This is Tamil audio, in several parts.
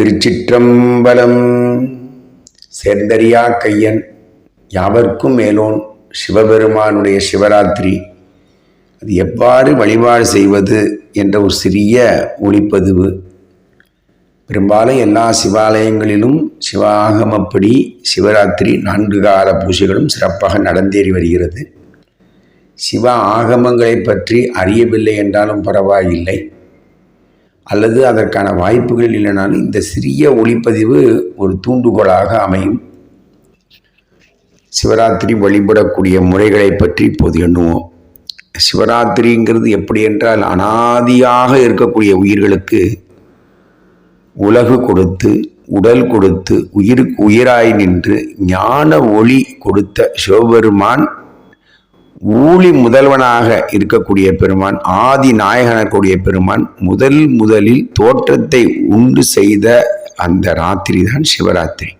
திருச்சிற்றம்பலம். சேர்ந்தரியா கையன் யாவர்க்கும் மேலோன் சிவபெருமானுடைய சிவராத்திரி. அது எவ்வாறு வழிபாடு செய்வது என்ற ஒரு சிறிய ஒளிப்பதிவு. பெரும்பாலும் எல்லா சிவாலயங்களிலும் சிவாகமப்படி சிவராத்திரி நான்கு கால பூஜைகளும் சிறப்பாக நடந்தேறி வருகிறது. சிவ ஆகமங்களை பற்றி அறியவில்லை என்றாலும் பரவாயில்லை. அல்லது அதற்கான வாய்ப்புகள் இல்லைனாலும் இந்த சிறிய ஒளிப்பதிவு ஒரு தூண்டுகோலாக அமையும். சிவராத்திரி வழிபடக்கூடிய முறைகளை பற்றி இப்போது எண்ணுவோம். சிவராத்திரிங்கிறது எப்படி என்றால் அனாதியாக இருக்கக்கூடிய உயிர்களுக்கு உலகு கொடுத்து உடல் கொடுத்து உயிருக்கு உயிராய் நின்று ஞான ஒளி கொடுத்த சிவபெருமான் ஊழி முதல்வனாக இருக்கக்கூடிய பெருமான் ஆதி நாயகனக்கூடிய பெருமான் முதல் முதலில் தோற்றத்தை உண்டு செய்த அந்த ராத்திரி தான் சிவராத்திரி.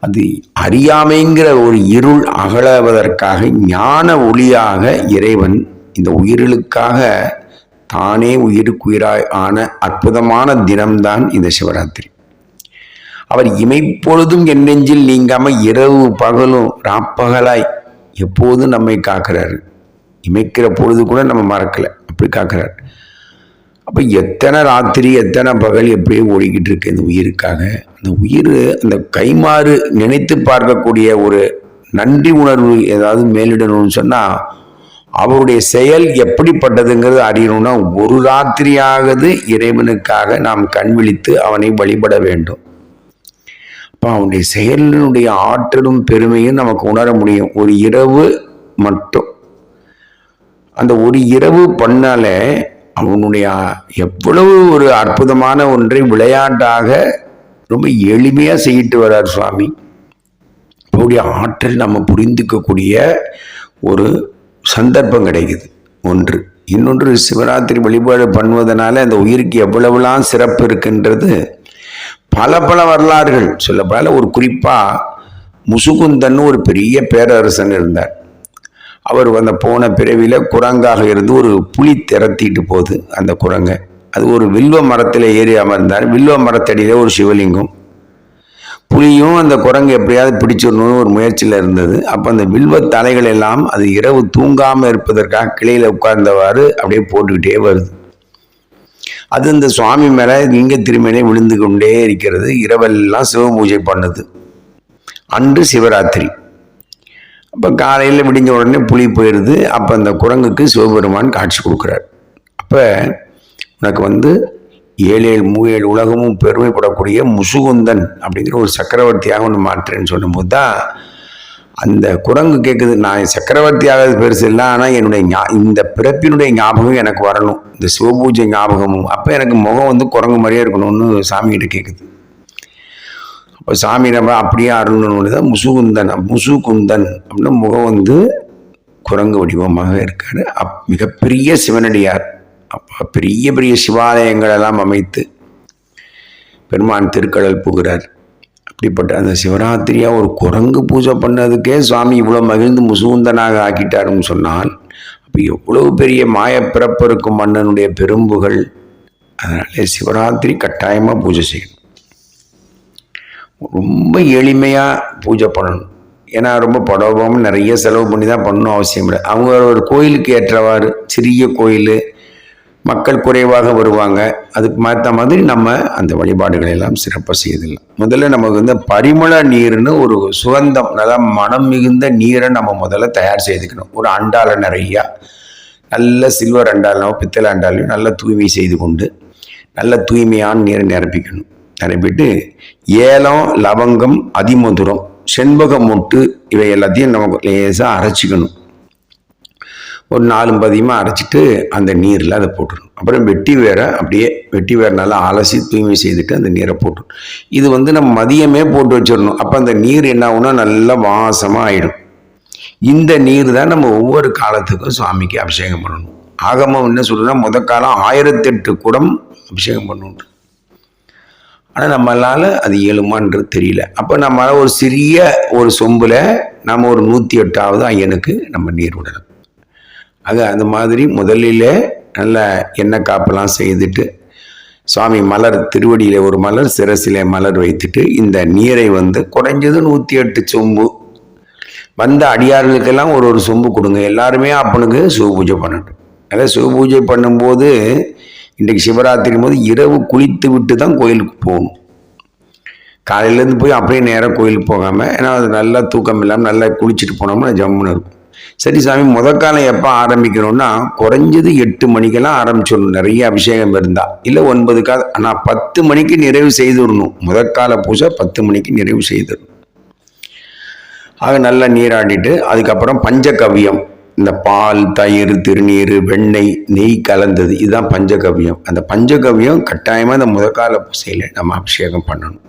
அது அறியாமைங்கிற ஒரு இருள் அகலவதற்காக ஞான ஒளியாக இறைவன் இந்த உயிர்களுக்காக தானே உயிருக்குயிராய் ஆன அற்புதமான தினம்தான் இந்த சிவராத்திரி. அவர் இமைப்பொழுதும் என் நெஞ்சில் நீங்காமல் இரவு பகலும் ராப்பகலாய் எப்போதும் நம்மை காக்கிறாரு. இமைக்கிற பொழுது கூட நம்ம மறக்கலை. அப்படி காக்கிறார். அப்போ எத்தனை ராத்திரி எத்தனை பகல் எப்படியே ஓடிக்கிட்டு இருக்கு இந்த உயிருக்காக. அந்த உயிர் அந்த கைமாறு நினைத்து பார்க்கக்கூடிய ஒரு நன்றி உணர்வு ஏதாவது மேலிடணும்னு சொன்னால் அவருடைய செயல் எப்படிப்பட்டதுங்கிறது அறியணும்னா ஒரு ராத்திரியாவது இறைவனுக்காக நாம் கண் விழித்து அவனை வழிபட வேண்டும். அப்போ அவனுடைய செயலினுடைய ஆற்றலும் பெருமையும் நமக்கு உணர முடியும். ஒரு இரவு மட்டும். அந்த ஒரு இரவு பண்ணால அவனுடைய எவ்வளவு ஒரு அற்புதமான ஒன்றை விளையாட்டாக ரொம்ப எளிமையாக செய்யிட்டு வர்றார் சுவாமி. அவருடைய ஆற்றல் நம்ம புரிந்துக்கக்கூடிய ஒரு சந்தர்ப்பம் கிடைக்குது. ஒன்று. இன்னொன்று சிவராத்திரி வழிபாடு பண்ணுவதனால அந்த உயிருக்கு எவ்வளவுலாம் சிறப்பு இருக்குன்றது பல பல வரலாறுகள். சொல்லப்பட ஒரு குறிப்பாக முசுகுந்தன் ஒரு பெரிய பேரரசன் இருந்தார். அவர் வந்த போன பிறவியில் குரங்காக இருந்து ஒரு புலி திரத்திட்டு போகுது அந்த குரங்கை. அது ஒரு வில்வ மரத்தில் ஏறி அமர்ந்தார் வில்வ மரத்தடியில் ஒரு சிவலிங்கம். புலியும் அந்த குரங்கு எப்படியாவது பிடிச்சிடணும்னு ஒரு முயற்சியில் இருந்தது. அப்போ அந்த வில்வ தலைகள் எல்லாம் அது இரவு தூங்காமல் இருப்பதற்காக கிளையில் உட்கார்ந்தவாறு அப்படியே போட்டுக்கிட்டே வருது. அது இந்த சுவாமி மேலே லிங்க திருமணி விழுந்து கொண்டே இருக்கிறது. இரவெல்லாம் சிவ பூஜை பண்ணுது. அன்று சிவராத்திரி. அப்போ காலையில் விடிஞ்ச உடனே புலி போயிடுது அப்போ அந்த குரங்குக்கு சிவபெருமான் காட்சி கொடுக்குறார். அப்போ உனக்கு வந்து ஏழு ஏழு மூவேழு உலகமும் பெருமைப்படக்கூடிய முசுகுந்தன் அப்படிங்கிற ஒரு சக்கரவர்த்தியாக ஒன்று மாற்றுன்னு சொல்லும்போது தான் அந்த குரங்கு கேட்குது நான் சக்கரவர்த்தி ஆகிறது பெருசு இல்லை ஆனால் என்னுடைய ஞா இந்த பிறப்பினுடைய ஞாபகம் எனக்கு வரணும். இந்த சிவபூஜை ஞாபகமும் அப்போ எனக்கு முகம் வந்து குரங்கு மாதிரியே இருக்கணும்னு சாமிகிட்ட கேட்குது அப்போ சாமி நம்ம அப்படியே அருணுன்னு தான் முசுகுந்தன் முசுகுந்தன் அப்படின்னு முகம் வந்து குரங்கு வடிவமாக இருக்காரு. அப் மிகப்பெரிய சிவனடியார். அப்போ பெரிய பெரிய சிவாலயங்களெல்லாம் அமைத்து பெருமான் திருக்கடல் புகிறார். அப்படிப்பட்ட அந்த சிவராத்திரியாக ஒரு குரங்கு பூஜை பண்ணதுக்கே சுவாமி இவ்வளோ மகிழ்ந்து முசுகுந்தனாக ஆக்கிட்டாருன்னு சொன்னால் அப்போ எவ்வளவு பெரிய மாயப்பிறப்பு இருக்கும் மன்னனுடைய பெரும்புகள். அதனால சிவராத்திரி கட்டாயமாக பூஜை செய்யணும். ரொம்ப எளிமையாக பூஜை பண்ணணும். ஏன்னா ரொம்ப படோபம் நிறைய செலவு பண்ணி தான் பண்ணணும் அவசியம் இல்லை. அவங்க ஒரு கோயிலுக்கு ஏற்றவாறு சிறிய கோயில் மக்கள் குறைவாக வருவாங்க. அதுக்கு மாற்ற மாதிரி நம்ம அந்த வழிபாடுகளை எல்லாம் சிறப்பாக செய்திடலாம் முதல்ல நமக்கு வந்து பரிமள நீர்னு ஒரு சுகந்தம் நல்லா மனம் மிகுந்த நீரை நம்ம முதல்ல தயார் செய்துக்கணும். ஒரு அண்டால நிறையா நல்ல சில்வர் அண்டாலோ பித்தளை அண்டாலையும் நல்ல தூய்மை செய்து கொண்டு நல்ல தூய்மையான நீரை நிரப்பிக்கணும். நிரப்பிட்டு ஏலம் லவங்கம் அதிமதுரம் செண்பகம் முட்டு இவை எல்லாத்தையும் நமக்கு லேசாக அரைச்சிக்கணும். ஒரு நாலும் பதியமாக அரைச்சிட்டு அந்த நீரில் அதை போட்டுடணும். அப்புறம் வெட்டி வேற அப்படியே வெட்டி வேற நல்லா அலசி தூய்மை செய்துட்டு அந்த நீரை போட்டுடணும். இது வந்து நம்ம மதியமே போட்டு வச்சிடணும். அப்போ அந்த நீர் என்ன ஆகுனா நல்லா வாசமாக ஆயிடும். இந்த நீர் தான் நம்ம ஒவ்வொரு காலத்துக்கும் சுவாமிக்கு அபிஷேகம் பண்ணணும். ஆகமம் என்ன சொல்றதுன்னா முத காலம் ஆயிரத்தெட்டு குடம் அபிஷேகம் பண்ணணும் ஆனால் நம்மளால் அது இயலுமான்றது தெரியல. அப்போ நம்மளால் ஒரு சிறிய ஒரு சொம்பில் நம்ம ஒரு நூற்றி எட்டாவது ஐயனுக்கு நம்ம நீர் விடணும். அது அந்த மாதிரி முதலிலே நல்ல எண்ணெய் காப்பெல்லாம் செய்துட்டு சுவாமி மலர் திருவடியில் ஒரு மலர் சிரசிலே மலர் வைத்துட்டு இந்த நீரை வந்து குறைஞ்சது நூற்றி எட்டு சொம்பு. வந்த அடியார்களுக்கெல்லாம் ஒரு ஒரு சொம்பு கொடுங்க. எல்லாருமே அப்பனுக்கு சிவ பூஜை பண்ணட்டும். அதாவது சிவ பூஜை பண்ணும்போது இன்றைக்கு சிவராத்திரி போது இரவு குளித்து விட்டு தான் கோயிலுக்கு போகணும். காலையிலேருந்து போய் அப்படியே நேராக கோயிலுக்கு போகாமல் ஏன்னா அது நல்லா தூக்கம் இல்லாமல் நல்லா குளிச்சுட்டு போனோம்னா ஜம்முன்னு இருக்கும். சரி சாமி முத காலம் எப்போ ஆரம்பிக்கணும்னா குறைஞ்சது எட்டு மணிக்கெல்லாம் ஆரம்பிச்சிடணும். நிறைய அபிஷேகம் இருந்தால் இல்லை ஒன்பது கால ஆனால் பத்து மணிக்கு நிறைவு செய்துடணும். முதற்கால பூஜை பத்து மணிக்கு நிறைவு செய்துடணும். ஆக நல்லா நீராடிட்டு அதுக்கப்புறம் பஞ்சகவ்யம். இந்த பால் தயிர் திருநீர் வெண்ணெய் நெய் கலந்தது. இதுதான் பஞ்சகவ்யம். அந்த பஞ்சகவ்யம் கட்டாயமாக இந்த முதற்கால பூசையில் நம்ம அபிஷேகம் பண்ணணும்.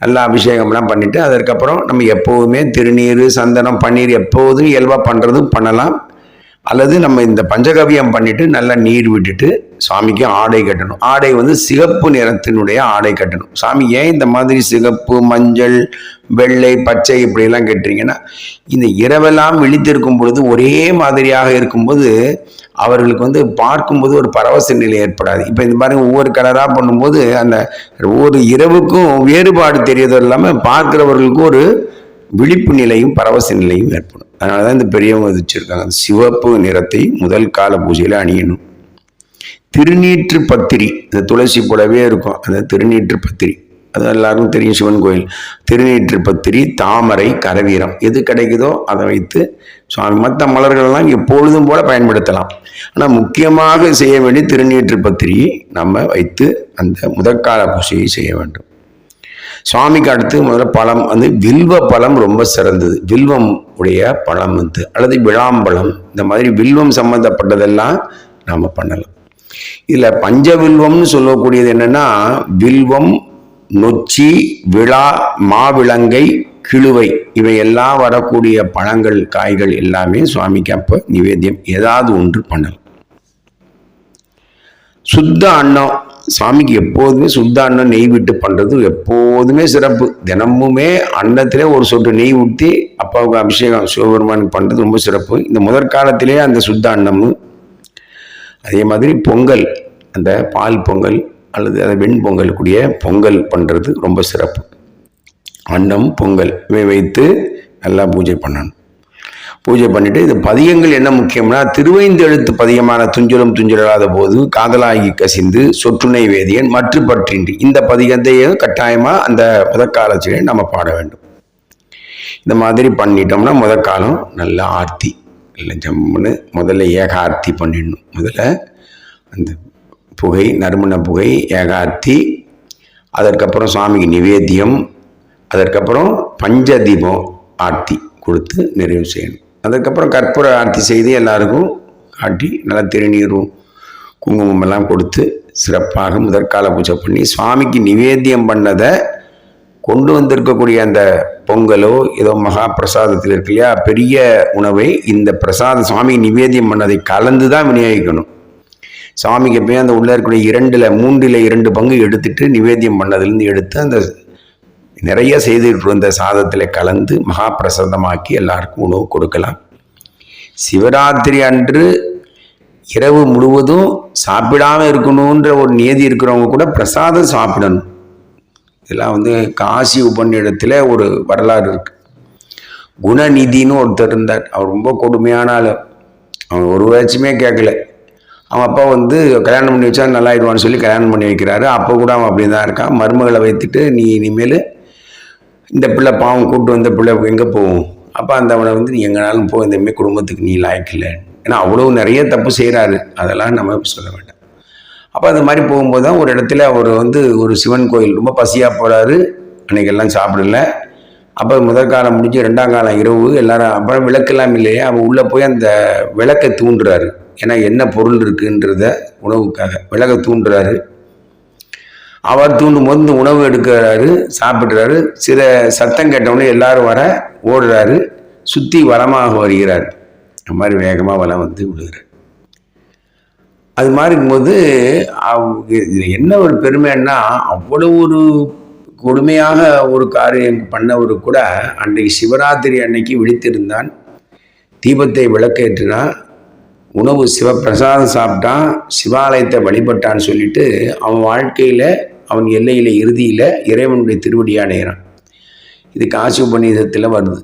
நல்லா அபிஷேகம்லாம் பண்ணிவிட்டு அதற்கப்புறம் நம்ம எப்போதுமே திருநீர் சந்தனம் பன்னீர் எப்போதும் இயல்பாக பண்ணுறதும் பண்ணலாம். அல்லது நம்ம இந்த பஞ்சகவியம் பண்ணிவிட்டு நல்லா நீர் விட்டுட்டு சாமிக்கு ஆடை கட்டணும். ஆடை வந்து சிகப்பு நிறத்தினுடைய ஆடை கட்டணும். சாமி ஏன் இந்த மாதிரி சிகப்பு மஞ்சள் வெள்ளை பச்சை இப்படியெல்லாம் கட்டுறீங்கன்னா இந்த இரவெல்லாம் விழித்திருக்கும் பொழுது ஒரே மாதிரியாக இருக்கும்போது அவர்களுக்கு வந்து பார்க்கும்போது ஒரு பரவச நிலை ஏற்படாது. இப்போ இந்த மாதிரி ஒவ்வொரு கலராக பண்ணும்போது அந்த ஒவ்வொரு இரவுக்கும் வேறுபாடு தெரியறது இல்லாமல் பார்க்குறவர்களுக்கும் ஒரு விழிப்பு நிலையும் பரவச நிலையும் ஏற்படும். அதனால தான் இந்த பெரியவங்க வச்சுருக்காங்க சிவப்பு நிறத்தை முதல் கால பூஜையில் அணியணும். திருநீற்று பத்திரி இந்த துளசி போலவே இருக்கும். அந்த திருநீற்று பத்திரி. அது எல்லாருக்கும் தெரியும் சிவன் கோயில். திருநீற்று பத்திரி தாமரை கரவீரம். எது கிடைக்குதோ அதை வைத்து சுவாமி மற்ற மலர்கள்லாம் எப்பொழுதும் போல பயன்படுத்தலாம். ஆனால் முக்கியமாக செய்ய வேண்டிய திருநீற்றுப்பத்திரியை நம்ம வைத்து அந்த முதற்கால பூஜையை செய்ய வேண்டும். சுவாமிக்கு அடுத்து முதல்ல பழம் வந்து வில்வ பழம் ரொம்ப சிறந்தது. வில்வம் உடைய பழம் வந்து அல்லது விழாம்பழம் இந்த மாதிரி வில்வம் சம்மந்தப்பட்டதெல்லாம் நாம் பண்ணலாம். இதில் பஞ்சவில்வம்னு சொல்லக்கூடியது என்னென்னா வில்வம் நொச்சி விழா மாவிளங்கை கிழுவை இவையெல்லாம் வரக்கூடிய பழங்கள் காய்கள் எல்லாமே சுவாமிக்கு அப்போ நிவேத்தியம். ஏதாவது ஒன்று பண்ணலாம். சுத்த அன்னம் சாமிக்கு எப்போதுமே சுத்த அன்னம் நெய் விட்டு பண்ணுறது எப்போதுமே சிறப்பு. தினமுமே அன்னத்திலே ஒரு சொட்டு நெய் ஊற்றி அப்பாவுக்கு அபிஷேகம் சிவபெருமானுக்கு பண்ணுறது ரொம்ப சிறப்பு. இந்த முதற்காலத்திலே அந்த சுத்த அன்னம் அதே மாதிரி பொங்கல் அந்த பால் பொங்கல் அல்லது அந்த வெண்பொங்கல் கூடிய பொங்கல் பண்ணுறது ரொம்ப சிறப்பு. அன்னம் பொங்கல் இவை வைத்து நல்லா பூஜை பண்ணணும். பூஜை பண்ணிட்டு இது பதியங்கள் என்ன முக்கியம்னா திருவைந்தெழுத்து பதியமான துஞ்சலும் துஞ்சலாத போது காதலாகி கசிந்து சொற்றுணை வேதியன் மற்ற பற்றின்றி இந்த பதிகத்தையும் கட்டாயமாக அந்த முதற்காலத்திலே நம்ம பாட வேண்டும். இந்த மாதிரி பண்ணிட்டோம்னா முதற்காலம் நல்ல ஆர்த்தி இல்லை ஜம்முன்னு முதல்ல ஏக ஆர்த்தி பண்ணிடணும். முதல்ல அந்த புகை நறுமண புகை ஏகார்த்தி அதற்கப்புறம் சுவாமிக்கு நிவேத்தியம் அதற்கப்புறம் பஞ்சதீபம் ஆர்த்தி கொடுத்து நிறைவு செய்யணும். அதுக்கப்புறம் கற்பூர ஆர்த்தி செய்து எல்லாருக்கும் காட்டி நல்லா திருநீரும் குங்குமம் எல்லாம் கொடுத்து சிறப்பாக முதற்கால பூஜை பண்ணி சுவாமிக்கு நிவேத்தியம் பண்ணதை கொண்டு வந்திருக்கக்கூடிய அந்த பொங்கலோ ஏதோ மகா பிரசாதத்தில் இருக்கு இல்லையா பெரிய உணவை இந்த பிரசாத சுவாமி நிவேத்தியம் பண்ணதை கலந்து தான் விநியோகிக்கணும். சாமிக்கு எப்பயும் அந்த உள்ளே இருக்கக்கூடிய இரண்டில் மூன்றில் இரண்டு பங்கு எடுத்துட்டு நிவேத்தியம் பண்ணதுலேருந்து எடுத்து அந்த நிறைய செய்துட்டு வந்த சாதத்தில் கலந்து மகா பிரசாதமாக்கி எல்லாருக்கும் உணவு கொடுக்கலாம். சிவராத்திரி அன்று இரவு முழுவதும் சாப்பிடாம இருக்கணுன்ற ஒரு நியதி இருக்கிறவங்க கூட பிரசாதம் சாப்பிடணும். இதெல்லாம் வந்து காசி உபநிடத்தில் ஒரு வரலாறு இருக்கு. குணநிதின்னு ஒருத்தர் இருந்தார். அவர் ரொம்ப கொடுமையான ஆள். அவன் ஒரு வச்சுமே கேட்கல. அவன் அப்பா வந்து கல்யாணம் பண்ணி வச்சா நல்லாயிடுவான்னு சொல்லி கல்யாணம் பண்ணி வைக்கிறாரு. அப்போ கூட அவன் அப்படி தான் இருக்கான். மருமகளை வைத்துட்டு நீ இனிமேல் இந்த பிள்ளை பாவம் கூப்பிட்டு வந்த பிள்ளை எங்கே போகும்? அப்போ அந்த அவனை வந்து நீ எங்கேனாலும் போ இந்தமாரி குடும்பத்துக்கு நீ லாய்க்கில்லை ஏன்னா அவ்வளோ நிறைய தப்பு செய்கிறாரு அதெல்லாம் நம்ம சொல்ல வேண்டாம். அப்போ அந்த மாதிரி போகும்போது தான் ஒரு இடத்துல அவர் வந்து ஒரு சிவன் கோயில் ரொம்ப பசியாக போகிறாரு அன்னைக்கெல்லாம் சாப்பிடல. அப்போ முதல் காலம் முடிஞ்சு ரெண்டாம் காலம் இரவு எல்லாரும் அப்புறம் விளக்கெல்லாம் இல்லையே அவன் உள்ளே போய் அந்த விளக்கை தூண்டுறாரு. ஏன்னா என்ன பொருள் இருக்குன்றத உணவுக்காக விளக்கை தூண்டுறாரு. அவர் தூண்டும் போது இந்த உணவு எடுக்கிறாரு சாப்பிட்றாரு. சில சத்தம் கேட்டவுடனே எல்லாரும் வர ஓடுறாரு. சுற்றி வளமாக வருகிறார். அந்த மாதிரி வேகமாக வளம் வந்து விழுகிறார். அது மாதிரி இருக்கும்போது இதில் என்ன ஒரு பெருமைன்னா அவ்வளோ ஒரு கொடுமையாக ஒரு காரியம் பண்ணவர் கூட அன்றைக்கு சிவராத்திரி அன்னைக்கு விழித்திருந்தான். தீபத்தை விளக்கேற்றினா உணவு சிவப்பிரசாதம் சாப்பிட்டான். சிவாலயத்தை வழிபட்டான்னு சொல்லிட்டு அவன் வாழ்க்கையில் அவன் எல்லையில் இறுதியில் இறைவனுடைய திருவடியாக அடைகிறான். இது காசி உபநிதத்தில் வருது.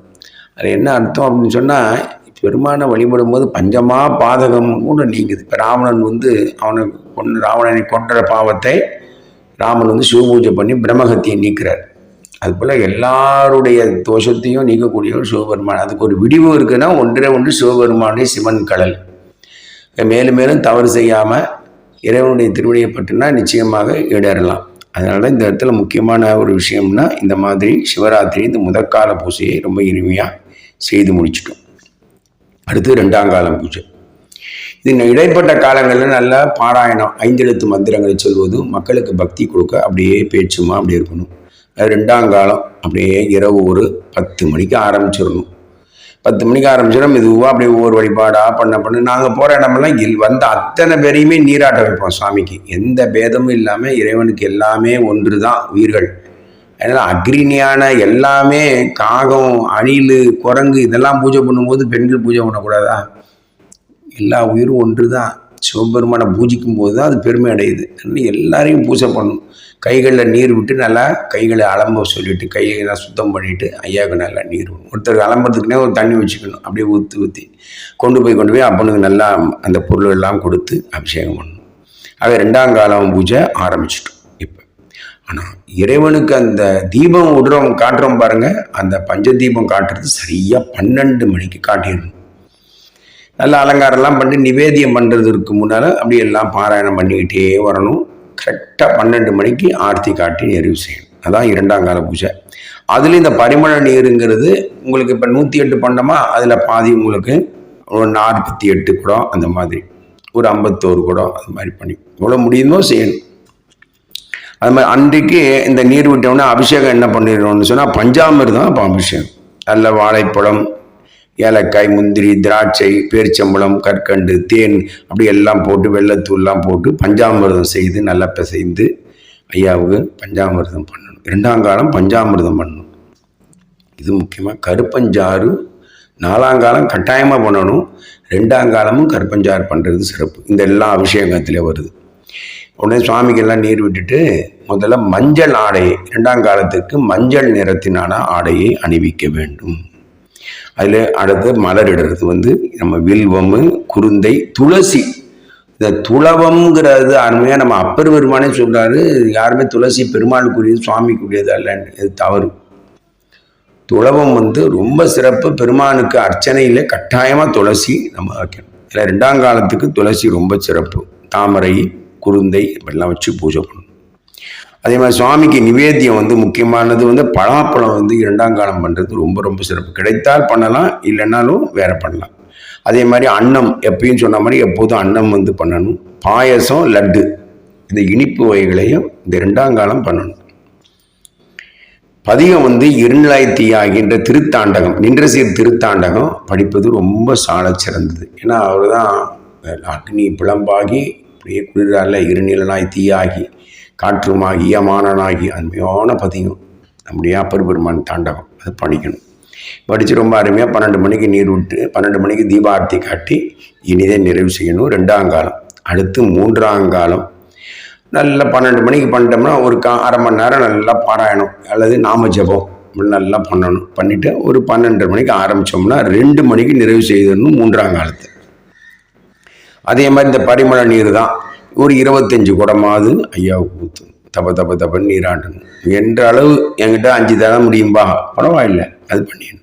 அது என்ன அர்த்தம் அப்படின்னு சொன்னால் பெருமானை வழிபடும் போது பஞ்சமாக பாதகம் கூட நீங்குது. இப்போ ராவணன் வந்து அவனை கொண்டு ராவணனை கொன்ற பாவத்தை ராமன் வந்து சிவபூஜை பண்ணி பிரம்மகத்தியை நீக்கிறார். அதுபோல் எல்லாருடைய தோஷத்தையும் நீக்கக்கூடியவர் சிவபெருமான். அதுக்கு ஒரு விடிவு இருக்குன்னா ஒன்றே ஒன்று சிவபெருமானுடைய சிவன் கடல். மேலும் மேலும் தவறு செய்யாமல் இறைவனுடைய திருவிடையை பற்றினா நிச்சயமாக இடரலாம் அதனால தான் இந்த இடத்துல முக்கியமான ஒரு விஷயம்னா இந்த மாதிரி சிவராத்திரி இந்த முதற்கால பூஜையை ரொம்ப இனிமையாக செய்து முடிச்சிட்டோம். அடுத்து ரெண்டாம் காலம் பூஜை. இது இடைப்பட்ட காலங்களில் நல்லா பாராயணம் ஐந்தெழுத்து மந்திரங்களை சொல்வது மக்களுக்கு பக்தி கொடுக்க அப்படியே பேச்சுமா அப்படி இருக்கணும். அது ரெண்டாம் காலம் அப்படியே இரவு ஒரு பத்து மணிக்கு ஆரம்பிச்சிடணும். பத்து மணிக்கு ஆரம்பிச்சிடும் மெதுவாக அப்படியே ஒவ்வொரு வழிபாடாக பண்ண பண்ண. நாங்கள் போகிற இடமெல்லாம் இல் வந்த அத்தனை பேரையுமே நீராட்ட வைப்போம் சாமிக்கு. எந்த பேதமும் இல்லாமல் இறைவனுக்கு எல்லாமே ஒன்று தான் உயிர்கள். அதனால் அக்ரிணியான எல்லாமே காகம் அணில் குரங்கு இதெல்லாம் பூஜை பண்ணும்போது பெண்கள் பூஜை பண்ணக்கூடாதா? எல்லா உயிரும் ஒன்று தான் சிவபெருமானை பூஜிக்கும் போது தான் அது பெருமை அடையுது. எல்லாரையும் பூஜை பண்ணணும் கைகளில் நீர் விட்டு நல்லா கைகளை அலம்ப சொல்லிவிட்டு கையை சுத்தம் பண்ணிவிட்டு ஐயாவுக்கு நல்லா நீர் விடணும். ஒருத்தர் அலம்புறதுக்குனே ஒரு தண்ணி வச்சுக்கணும். அப்படியே ஊற்றி ஊற்றி கொண்டு போய் கொண்டு போய் அப்பனுக்கு நல்லா அந்த பொருள் எல்லாம் கொடுத்து அபிஷேகம் பண்ணணும். ஆக ரெண்டாம் காலம் பூஜை ஆரம்பிச்சிட்டோம் இப்போ. ஆனால் இறைவனுக்கு அந்த தீபம் விடுறோம் காட்டுறோம் பாருங்கள் அந்த பஞ்ச தீபம் காட்டுறது சரியாக பன்னெண்டு மணிக்கு காட்டிடணும். நல்ல அலங்காரம்லாம் பண்ணி நிவேதியம் பண்ணுறதுக்கு முன்னால் அப்படி எல்லாம் பாராயணம் பண்ணிக்கிட்டே வரணும். கரெக்டாக பன்னெண்டு மணிக்கு ஆர்த்தி காட்டி நிறைவு செய்யணும். அதான் இரண்டாம் கால பூஜை. அதுலேயும் இந்த பரிமள நீருங்கிறது உங்களுக்கு இப்போ நூற்றி எட்டு பண்ணோமா அதில் பாதி உங்களுக்கு ஒரு நாற்பத்தி எட்டு குடம் அந்த மாதிரி. ஒரு ஐம்பத்தோரு குடம் அது மாதிரி பண்ணி எவ்வளோ முடியுமோ செய்யணும். அது மாதிரி அன்றைக்கு இந்த நீர் விட்டோம்னா அபிஷேகம் என்ன பண்ணிடணும்னு சொன்னால் பஞ்சாமிர்தம் அப்போ அபிஷேகம். நல்ல வாழைப்பழம் ஏலக்காய் முந்திரி திராட்சை பேரிச்சம்பழம் கற்கண்டு தேன் அப்படி எல்லாம் போட்டு வெள்ளத்தூள்லாம் போட்டு பஞ்சாமிர்தம் செய்து நல்லா பிசைந்து ஐயாவுக்கு பஞ்சாமிர்தம் பண்ணணும். இரண்டாம் காலம் பஞ்சாமிர்தம் பண்ணணும். இது முக்கியமாக கருப்பஞ்சாறு நாலாங்காலம் கட்டாயமாக பண்ணணும். ரெண்டாம் காலமும் கருப்பஞ்சாறு பண்ணுறது சிறப்பு. இந்த எல்லா அபிஷேகத்தில் வருது. உடனே சுவாமிக்கெல்லாம் நீர் விட்டுட்டு முதல்ல மஞ்சள் ஆடை இரண்டாம் காலத்துக்கு மஞ்சள் நிறத்தினான ஆடையை அணிவிக்க வேண்டும். அதில் அடுத்து மலரிடுறது வந்து நம்ம வில்வம் குருந்தை துளசி. இந்த துளவம்ங்கிறது அருமையாக நம்ம அப்பர் பெருமானே சொல்கிறாரு யாருமே துளசி பெருமாளுக்குரியது சுவாமிக்குரியது அல்லன்னு. இது தவறு. துளவம் வந்து ரொம்ப சிறப்பு பெருமானுக்கு அர்ச்சனையில் கட்டாயமாக துளசி நம்ம வைக்கணும். இல்லை ரெண்டாம் காலத்துக்கு துளசி ரொம்ப சிறப்பு. தாமரை குருந்தை இப்படிலாம் வச்சு பூஜை பண்ணணும். அதே மாதிரி சுவாமிக்கு நிவேத்தியம் வந்து முக்கியமானது வந்து பலாப்பழம் வந்து இரண்டாம் காலம் பண்ணுறது ரொம்ப ரொம்ப சிறப்பு. கிடைத்தால் பண்ணலாம் இல்லைன்னாலும் வேற பண்ணலாம். அதே மாதிரி அன்னம் எப்பயும் சொன்ன மாதிரி எப்போதும் அன்னம் வந்து பண்ணணும். பாயசம் லட்டு இந்த இனிப்பு வகைகளையும் இந்த இரண்டாம் காலம் பண்ணணும். பதிகம் வந்து இருநிலாயத்தி ஆகின்ற திருத்தாண்டகம் நின்ற சீர் திருத்தாண்டகம் படிப்பது ரொம்ப சால சிறந்தது. ஏன்னா அவர் தான் அக்னி பிளம்பாகி அப்படியே குளிரால இருநிலனாய் தீயாகி காற்றுமாகிய மானனாகி அருமையான பதியும் நம்முடைய அப்பர் பெருமான் தாண்டகம் அது படிக்கணும் படித்து ரொம்ப அருமையாக பன்னெண்டு மணிக்கு நீர் விட்டு பன்னெண்டு மணிக்கு தீபார்த்தி காட்டி இனிதே நிறைவு செய்யணும் ரெண்டாம் காலம். அடுத்து மூன்றாம் காலம். நல்லா பன்னெண்டு மணிக்கு பண்ணிட்டோம்னா ஒரு கா அரை மணி நேரம் நல்லா பாராயணம் அல்லது நாம ஜபம் நல்லா பண்ணணும். பண்ணிவிட்டு ஒரு பன்னெண்டு மணிக்கு ஆரம்பித்தோம்னா ரெண்டு மணிக்கு நிறைவு செய்தணும் மூன்றாம் காலத்து. அதே மாதிரி இந்த பரிமள நீர் தான். ஒரு இருபத்தஞ்சி குடமாவது ஐயாவுக்கு ஊற்று தப்ப தப்ப தப்பன்னு நீராட்டணும். என்ற அளவு என்கிட்ட அஞ்சு தர முடியும்பா? பரவாயில்லை அது பண்ணிடணும்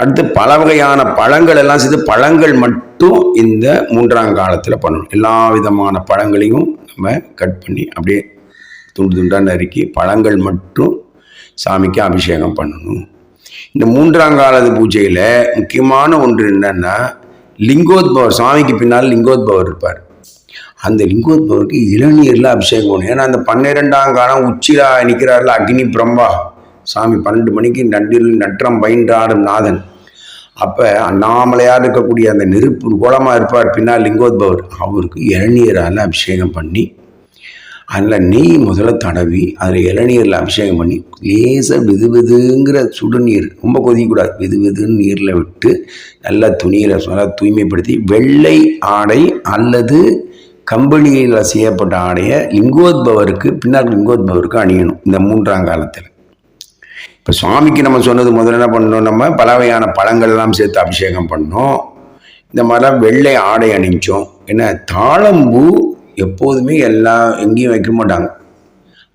அடுத்து பல வகையான பழங்கள் எல்லாம் சேர்த்து பழங்கள் மட்டும் இந்த மூன்றாம் காலத்தில் பண்ணணும். எல்லா விதமான பழங்களையும் நம்ம கட் பண்ணி அப்படியே துண்டு துண்டாக நறுக்கி பழங்கள் மட்டும் சாமிக்கு அபிஷேகம் பண்ணணும். இந்த மூன்றாம் காலத்து பூஜையில் முக்கியமான ஒன்று என்னென்னா லிங்கோத்பவர் சாமிக்கு பின்னால் லிங்கோத்பவர் இருப்பார். அந்த லிங்கோத்பவருக்கு இளநீரில் அபிஷேகம் பண்ணணும். ஏன்னா அந்த பன்னிரெண்டாம் காலம் உச்சியில் நிற்கிறார்ல அக்னி பிரம்பா சாமி பன்னெண்டு மணிக்கு நண்டில் நற்றம் பயின்றாடும் நாதன். அப்போ அண்ணாமலையாக இருக்கக்கூடிய அந்த நெருப்பு கோலமாக இருப்பார் பின்னால் லிங்கோத்பவர். அவருக்கு இளநீரால் அபிஷேகம் பண்ணி அதில் நெய் முதல்ல தடவி அதில் இளநீரில் அபிஷேகம் பண்ணி லேசாக வெது வெதுங்கிற சுடுநீர் ரொம்ப கொதிக்கக்கூடாது. வெது வெதுன்னு நீரில் விட்டு நல்லா துணியில் நல்லா தூய்மைப்படுத்தி வெள்ளை ஆடை அல்லது கம்பளியில் செய்யப்பட்ட ஆடையை லிங்கோத்பவருக்கு பின்னால் லிங்கோத்பவருக்கு அணியணும் இந்த மூன்றாம் காலத்தில். இப்போ சுவாமிக்கு நம்ம சொன்னது முதல்ல என்ன பண்ணோம் நம்ம பல வகையான பழங்கள்லாம் சேர்த்து அபிஷேகம் பண்ணோம். இந்த மாதிரிலாம் வெள்ளை ஆடை அணிஞ்சோம். ஏன்னா தாழம்பூ எப்போதுமே எல்லா எங்கேயும் வைக்க மாட்டாங்க.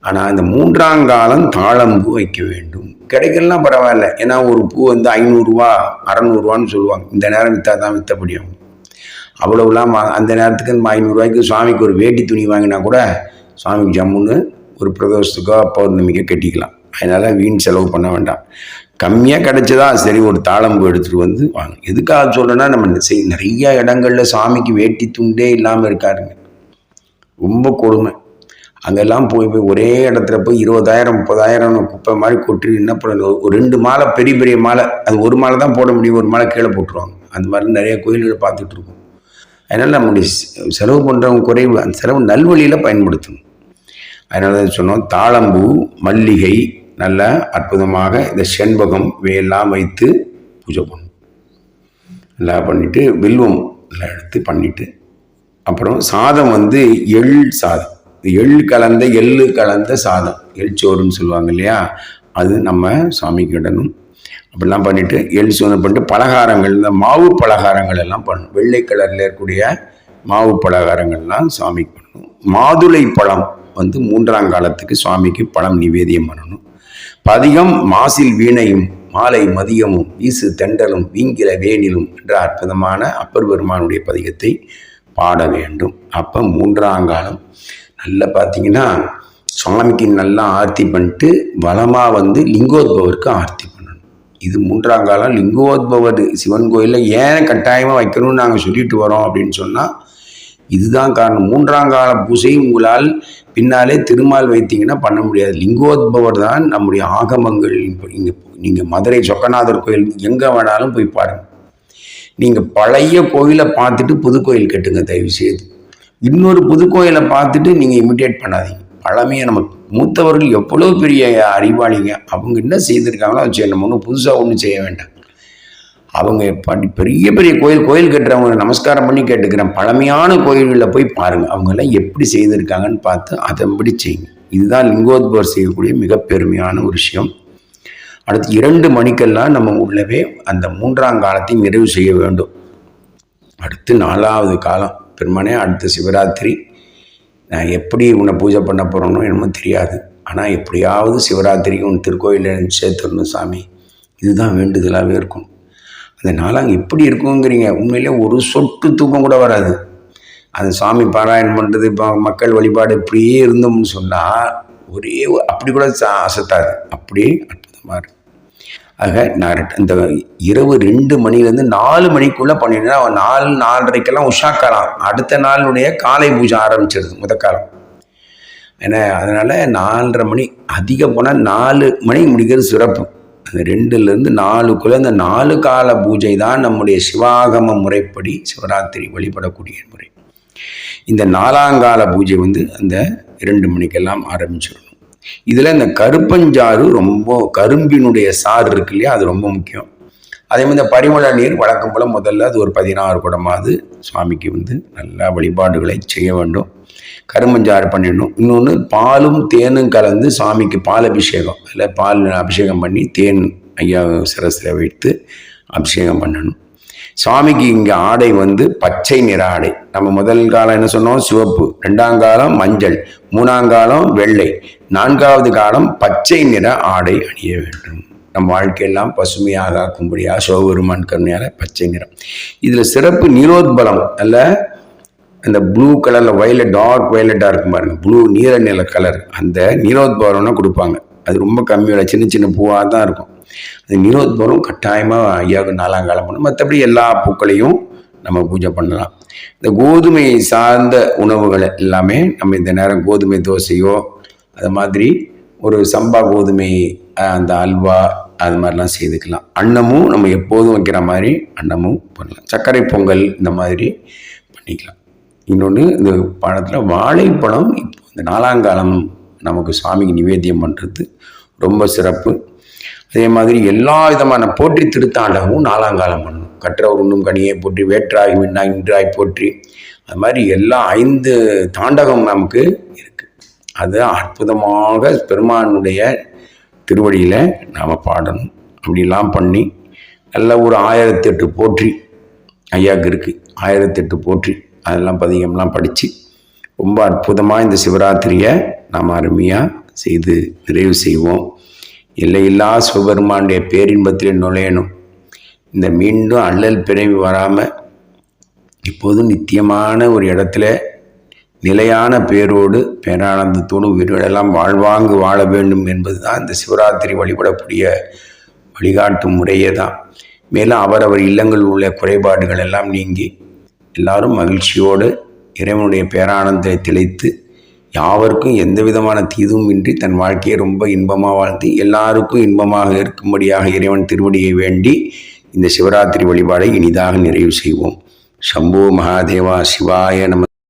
ஆனால் இந்த மூன்றாம் காலம் தாழம்பூ வைக்க வேண்டும். கிடைக்கலாம் பரவாயில்ல. ஏன்னா ஒரு பூ வந்து ஐநூறுரூவா அறநூறுவான்னு சொல்லுவாங்க. இந்த நேரம் விற்றா தான் விற்ற அவ்வளவுலாம் அந்த நேரத்துக்கு ஐநூறுரூவாய்க்கு சுவாமிக்கு ஒரு வேட்டி துணி வாங்கினா கூட சுவாமிக்கு ஜம்முன்னு ஒரு பிரதோஷத்துக்கோ பௌர்ணமிக்கோ கட்டிக்கலாம். அதனால் வீண் செலவு பண்ண வேண்டாம். கம்மியாக கிடச்சதா சரி ஒரு தாளம்பு எடுத்துகிட்டு வந்து வாங்க. எதுக்காக சொல்லணும்னா நம்ம செய் நிறைய இடங்கள்ல சாமிக்கு வேட்டி துண்டே இல்லாமல் இருக்காருங்க. ரொம்ப கொடுமை. அங்கெல்லாம் போய் போய் ஒரே இடத்துல போய் இருபதாயிரம் முப்பதாயிரம் குப்பை மாதிரி கொட்டி என்ன பண்ண ஒரு ரெண்டு மாலை பெரிய பெரிய மாலை. அது ஒரு மாலை தான் போட முடியும். ஒரு மாலை கீழே போட்டுருவாங்க. அந்த மாதிரி நிறைய கோயில்களை பார்த்துட்ருக்கோம் அதனால் நம்முடைய செலவு பண்ணுறவங்க குறைவு அந்த செலவு நல்வழியில் பயன்படுத்தணும். அதனால தான் சொன்னோம் தாளம்பூ மல்லிகை நல்ல அற்புதமாக இந்த செண்பகம் இவையெல்லாம் வைத்து பூஜை பண்ணணும். நல்லா பண்ணிவிட்டு வில்வம் நல்லா எடுத்து பண்ணிவிட்டு அப்புறம் சாதம் வந்து எள் சாதம். எள் கலந்த எள்ளு கலந்த சாதம் எள் சோறுன்னு சொல்லுவாங்க இல்லையா? அது நம்ம சாமிக்கு இடணும். அப்படிலாம் பண்ணிவிட்டு எள் சோறு பண்ணிட்டு பலகாரங்கள் இந்த மாவு பலகாரங்கள் எல்லாம் பண்ணணும் வெள்ளை கலரில் இருக்கக்கூடிய மாவு பலகாரங்கள்லாம் சாமிக்கு பண்ணணும். மாதுளை பழம் வந்து மூன்றாம் காலத்துக்கு சுவாமிக்கு பழம் நிவேதியம் பண்ணணும். பதிகம் மாசில் வீணையும் மாலை மதியமும் வீசு தெண்டலும் வீங்கில வேணிலும் என்ற அற்புதமான அப்பர் பெருமானுடைய பதிகத்தை பாட வேண்டும். அப்போ மூன்றாங்காலம் நல்லா பார்த்தீங்கன்னா சுவாமிக்கு நல்லா ஆர்த்தி பண்ணிட்டு வளமாக வந்து லிங்கோத்பவருக்கு ஆர்த்தி பண்ணணும். இது மூன்றாம் காலம் லிங்கோத்பவர் சிவன் கோயிலில் ஏன் கட்டாயமாக வைக்கணும்னு நாங்கள் சொல்லிட்டு வரோம் அப்படின்னு சொன்னால் இதுதான் காரணம். மூன்றாம் கால பூஜை உங்களால் பின்னாலே திருமால் வைத்தீங்கன்னா பண்ண முடியாது. லிங்கோத்பவர் தான் நம்முடைய ஆகமங்கள். இங்கே நீங்கள் மதுரை சொக்கநாதர் கோயில் எங்கே வேணாலும் போய் பாருங்கள் நீங்கள் பழைய கோயிலை பார்த்துட்டு புது கோயில் கட்டுங்க தயவு செய்து இன்னொரு புது கோயிலை பார்த்துட்டு நீங்கள் இமிட்டேட் பண்ணாதீங்க. பழமையை நம்ம மூத்தவர்கள் எவ்வளோ பெரிய அறிவாளிங்க அவங்க என்ன செய்திருக்காங்களோ அதை செய்யணும். ஒன்றும் புதுசாக ஒன்றும் செய்ய வேண்டாம். அவங்க படி பெரிய பெரிய கோயில் கோயில் கட்டுறவங்க நமஸ்காரம் பண்ணி கேட்டுக்கிறேன் பழமையான கோயில்களில் போய் பாருங்கள் அவங்கெல்லாம் எப்படி செய்திருக்காங்கன்னு பார்த்து அதன்படி செய்யுங்க. இதுதான் லிங்கோத்பவர் செய்யக்கூடிய மிக பெருமையான ஒரு விஷயம். அடுத்து இரண்டு மணிக்கெல்லாம் நம்ம உள்ளவே அந்த மூன்றாம் காலத்தை நிறைவு செய்ய வேண்டும். அடுத்து நாலாவது காலம் பெருமானே அடுத்த சிவராத்திரி. நான் எப்படி உன்னை பூஜை பண்ண போகிறோனோ என்னமோ தெரியாது. ஆனால் எப்படியாவது சிவராத்திரிக்கு உன் திருக்கோயிலில் சேர்த்துடணும் சாமி. இதுதான் வேண்டுதலாகவே இருக்கும். அந்த நாளாங்க எப்படி இருக்குங்கிறீங்க. உண்மையிலே ஒரு சொட்டு தூக்கம் கூட வராது. அந்த சாமி பாராயணம் பண்ணுறது இப்போ மக்கள் வழிபாடு இப்படியே இருந்தோம்னு சொன்னால் ஒரே அப்படி கூட அசத்தாது. அப்படியே அற்புதமாக இருக்கும். ஆக நான் இந்த இரவு ரெண்டு மணிலேருந்து நாலு மணிக்குள்ளே பண்ணிட்டேன்னா நாலு நாலரைக்கெல்லாம் காலம் அடுத்த நாளுடைய காலை பூஜை ஆரம்பிச்சிடுது முதக்காலம் ஏன்னா அதனால் நாலரை மணி அதிகம் போனால் நாலு மணி முடிக்கிறது சிறப்பு. அந்த ரெண்டுலேருந்து நாலுக்குள்ளே அந்த நாலு கால பூஜை தான் நம்முடைய சிவாகம முறைப்படி சிவராத்திரி வழிபடக்கூடிய முறை. இந்த நாலாங்கால பூஜை வந்து அந்த இரண்டு மணிக்கெல்லாம் ஆரம்பிச்சிடணும். இதில் இந்த கருப்பஞ்சாறு ரொம்ப கரும்பினுடைய சாறு இருக்கு இல்லையா அது ரொம்ப முக்கியம். அதே மாதிரி இந்த பரிமள நீர் வழக்கம் போல் முதல்ல அது ஒரு பதினாறு குடமாவது சுவாமிக்கு வந்து நல்லா வழிபாடுகளை செய்ய வேண்டும். கரும்பஞ்சாறு பண்ணிடணும். இன்னொன்று பாலும் தேனும் கலந்து சாமிக்கு பால் அபிஷேகம். அதில் பால் அபிஷேகம் பண்ணி தேன் ஐயா சிரசில் வைத்து அபிஷேகம் பண்ணணும். சுவாமிக்கு இங்கே ஆடை வந்து பச்சை நிற ஆடை. நம்ம முதல் காலம் என்ன சொன்னோம்? சிவப்பு. ரெண்டாம் காலம் மஞ்சள். மூணாம் காலம் வெள்ளை. நான்காவது காலம் பச்சை நிற ஆடை அணிய வேண்டும். நம் வாழ்க்கையெல்லாம் பசுமையாக ஆக்கும்படியாக சிவபெருமான் கருணையால் பச்சை நிறம். இதில் சிறப்பு நீரோத்பலம். அல்ல அந்த ப்ளூ கலரில் வயலட் டார்க் வயலட்டாக இருக்கும் பாருங்க. ப்ளூ நீல நில கலர் அந்த நீரோத்பலம்னா கொடுப்பாங்க. அது ரொம்ப கம்மியோட சின்ன சின்ன பூவாக தான் இருக்கும். அந்த நீரோத்பவரம் கட்டாயமாக ஐயாவுக்கு நாலாம் காலம் பண்ணும் மற்றபடி எல்லா பூக்களையும் நம்ம பூஜை பண்ணலாம். இந்த கோதுமை சார்ந்த உணவுகள் எல்லாமே நம்ம இந்த நேரம் கோதுமை தோசையோ அது மாதிரி ஒரு சம்பா கோதுமை அந்த அல்வா அது மாதிரிலாம் செய்துக்கலாம். அன்னமும் நம்ம எப்போதும் வைக்கிற மாதிரி அன்னமும் பண்ணலாம். சர்க்கரை பொங்கல் இந்த மாதிரி பண்ணிக்கலாம். இன்னொன்று இந்த பழத்தில் வாழைப்பழம் இப்போ இந்த நாலாங்காலம் நமக்கு சுவாமிக்கு நிவேத்தியம் பண்ணுறது ரொம்ப சிறப்பு. அதே மாதிரி எல்லா விதமான போற்றி திருத்தாண்டகமும் நாலாங்காலம் பண்ணணும் கற்றவர் உண்ணும் கனியை போற்றி வேற்றாய் மின்னாய் நின்றாய் போற்றி. அது மாதிரி எல்லா ஐந்து தாண்டகம் நமக்கு இருக்குது அது அற்புதமாக பெருமானுடைய திருவடியில் நாம் பாடணும். அப்படிலாம் பண்ணி நல்ல ஒரு ஆயிரத்தி எட்டு போற்றி ஐயாவுக்கு இருக்குது ஆயிரத்தெட்டு போற்றி. அதெல்லாம் பதிகம்லாம் படித்து ரொம்ப அற்புதமாக இந்த சிவராத்திரியை நாம் அருமையாக செய்து நிறைவு செய்வோம். எல்லையில்லா சிவபெருமானுடைய பேரின்பத்தில் நுழையணும். இந்த மீண்டும் அல்லல் பிறவி வராமல் இப்போதும் நித்தியமான ஒரு இடத்துல நிலையான பேரோடு பேரானந்தத்தோடு உயிர்களெல்லாம் வாழ்வாங்கு வாழ வேண்டும் என்பது தான் இந்த சிவராத்திரி வழிபடக்கூடிய வழிகாட்டும் முறையே தான் மேலும் அவரவர் இல்லங்களில் உள்ள குறைபாடுகள் எல்லாம் நீங்கி எல்லாரும் மகிழ்ச்சியோடு இறைவனுடைய பேரானந்தத்தை திளைத்து யாவருக்கும் எந்த விதமான தீதும் இன்றி தன் வாழ்க்கையை ரொம்ப இன்பமாக வாழ்ந்து எல்லாருக்கும் இன்பமாக இருக்கும்படியாக இறைவன் திருவடியை வேண்டி இந்த சிவராத்திரி வழிபாடை இனிதாக நிறைவு செய்வோம். சம்பு மகாதேவா சிவாய நம